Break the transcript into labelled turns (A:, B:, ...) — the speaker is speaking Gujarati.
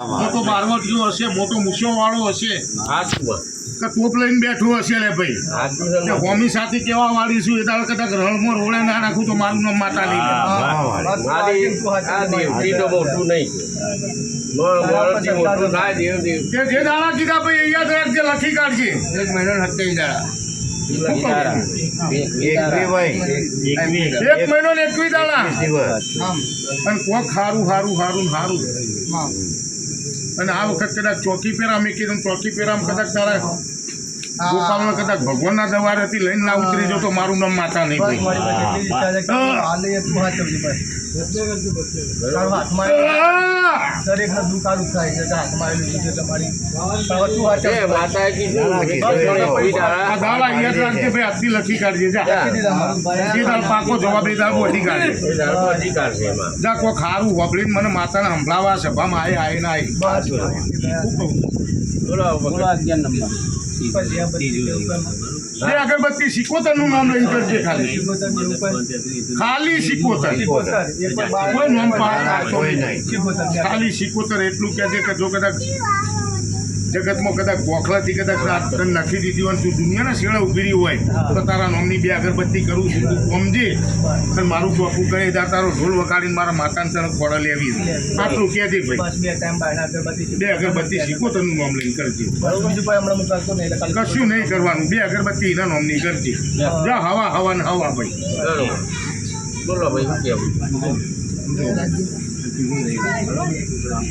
A: મોટો બારવટીયો હશે. મોટો મૂછો વાળો હશે ટોપ લઈને બેઠો હશે લે ભાઈ. હોમી સાથે કેવા વાળી છું એ દાડે કદાચ રણમાં રોડે ના નાખું તો મારું નામ માતા નહીં. જે દાડા કીધા ભાઈ યાદ રાખજે લખી કાઢજે.
B: એક મહિનો ને દાડા.
A: એક મહિનો અને કોક હારું હારું હારું હારું. અને આ વખત કદાચ ચોકી પેરા મેં કીધું ચોકી ફેરામાં કદાચ તારા ગોપાલમાં કદાચ ભગવાનના દવારેથી લઈને ના ઉતરી જો તો મારું નામ માતા નહીં ભાઈ લખી કાઢજે. જા. પાકો વધી કાઢજે જા કોઈ ખારું વાપરીને મને માતાને સંભળાવા સભામાં આય આય ના આય.
C: બોલો
B: જ્યાં બધી જેવું
A: જે
B: કોઈ
A: અગરબત્તી સિકોતરનું નામ લઈને કરજે ખાલી
B: શિકોતર જેવું કોઈ
A: ખાલી સિકોતર
B: શિકોતર. એક પણ બાર-
A: કોઈ નામ પાડતા
B: કોઈ નહીં. શિકોતર.
A: ખાલી સિકોતર એટલું કહે છે કે જો કદાચ જગતમાં કદાચ ગોખલાથી કદાચ તને નાખી દીધી હોય ને તું દુનિયાના શેળે ઊભી હોય તો તારા નોમની બે અગરબત્તી કરું છું તું સમજે અને મારું ચોખ્ખું કહે દા તારો ઢોલ વગાડીને મારા માતાને તને ખોડા લેવી આટલું કહે છે
B: ભાઈ. બે અગરબત્તી
A: શીખો. તનું નોમ લઈને કરજે. કશું નહીં કરવાનું. બે અગરબત્તી એના નોમની કરજે. જા હવા હવા ને હવા ભાઈ.
C: બરોબર. બોલો ભાઈ શું